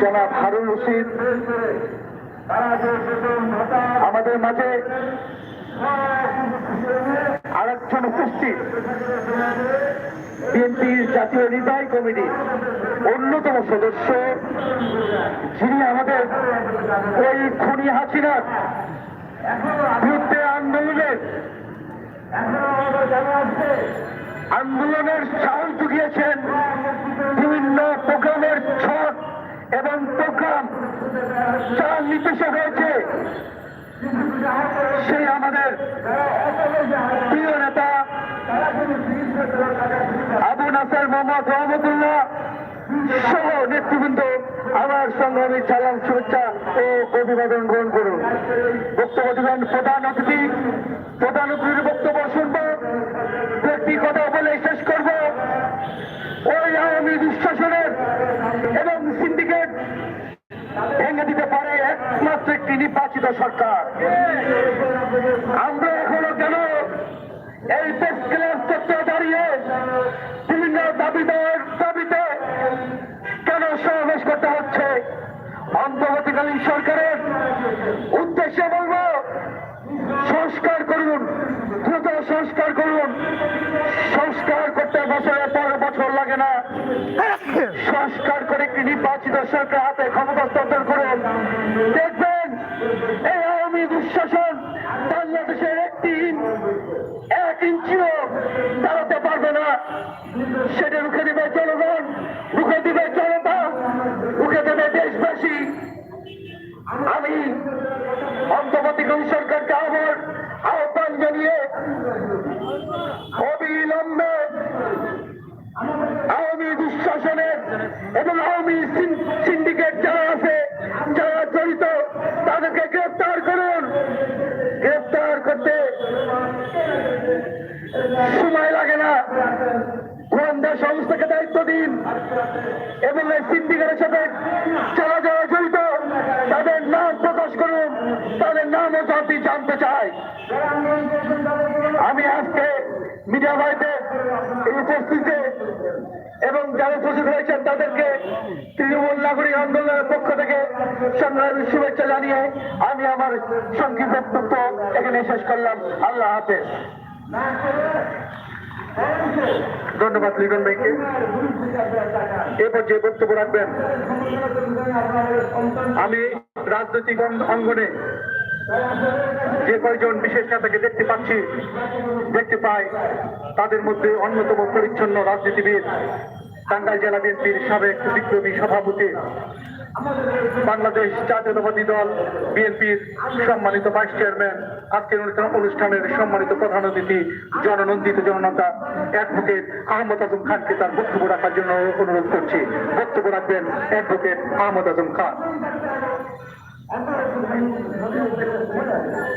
জনাব হারুন রশিদ। আমাদের মাঝে আর একজন উপস্থিত। বিএনপির জাতীয় নির্বাহী কমিটি অন্যতম সদস্য যিনি আমাদের ওই খুনি হাসিনার বিরুদ্ধে আন্দোলনের আন্দোলনের সাহস জুগিয়েছেন বিভিন্ন প্রোগ্রামের ছক এবং প্রোগ্রাম যার নির্দেশে হয়েছে সেই আমাদের প্রিয় নেতা আবু নাসার মোহাম্মদ রহমতুল্লাহ সহ নেতৃবৃন্দ আমার সংগ্রামী সালাম শুভেচ্ছা ও অভিবাদন গ্রহণ করুন। বক্তব্য দিবেন প্রধান অতিথি, প্রধান অতিথির নির্বাচিত সরকার। আমরা এখনও কেন এই প্রেস চত্বরে দাঁড়িয়ে বিভিন্ন দাবিদার দাবিতে কেন সমাবেশ করতে হচ্ছে? অন্তর্বর্তীকালীন সরকারের উদ্দেশ্যে বলব, সংস্কার করুন, দ্রুত সংস্কার করুন। সংস্কার করতে বছরের পর বছর লাগে না। সংস্কার করে একটি নির্বাচিত সরকার হাতে ক্ষমতা হস্তান্তর করুন। দেখবেন এই আওয়ামী দুঃশাসন বাংলাদেশের একটি এক ইঞ্চিও দাঁড়াতে পারবে না। সেটা তাদেরকে গ্রেফতার করুন। গ্রেফতার করতে সময় লাগে না। গোয়েন্দা সংস্থাকে দায়িত্ব দিন এবং এই সিন্ডিকেটের সাথে যারা যারা জড়িত তাদের নাম প্রকাশ করুন, তাদের নামও জাতি জানতে চায়। আমি আজকে মিডিয়া ভাইদের এই উপস্থিতিতে এবং যারা উপস্থিত হয়েছেন তাদেরকে তৃণমূল নাগরিক আন্দোলনের পক্ষ থেকে সংগ্রামী শুভেচ্ছা জানিয়ে আমি আমার সংক্ষিপ্ত বক্তব্য এখানে শেষ করলাম। আল্লাহ হাফেজ। ধন্যবাদ লিটন ভাইকে। এরপর যে বক্তব্য রাখবেন। আমি রাজনৈতিক অঙ্গনে যে কয়জন বিশেষ নেতাকে দেখতে পাচ্ছি, দেখতে পাই তাদের মধ্যে অন্যতম পরিচ্ছন্ন রাজনীতিবিদ টাঙ্গাইল জেলা বিএনপির সাবেক বিপ্লবী সভাপতি। বাংলাদেশ জাতীয়তাবাদী দল বিএনপির সম্মানিত ভাইস চেয়ারম্যান। আজকের অনুষ্ঠান- অনুষ্ঠানের সম্মানিত প্রধান অতিথি জননন্দিত জননেতা অ্যাডভোকেট আহমদ আজম খানকে তার বক্তব্য রাখার জন্য অনুরোধ করছি। বক্তব্য রাখবেন অ্যাডভোকেট আহমদ আজম খান। あんたはそんなに伸びることはない。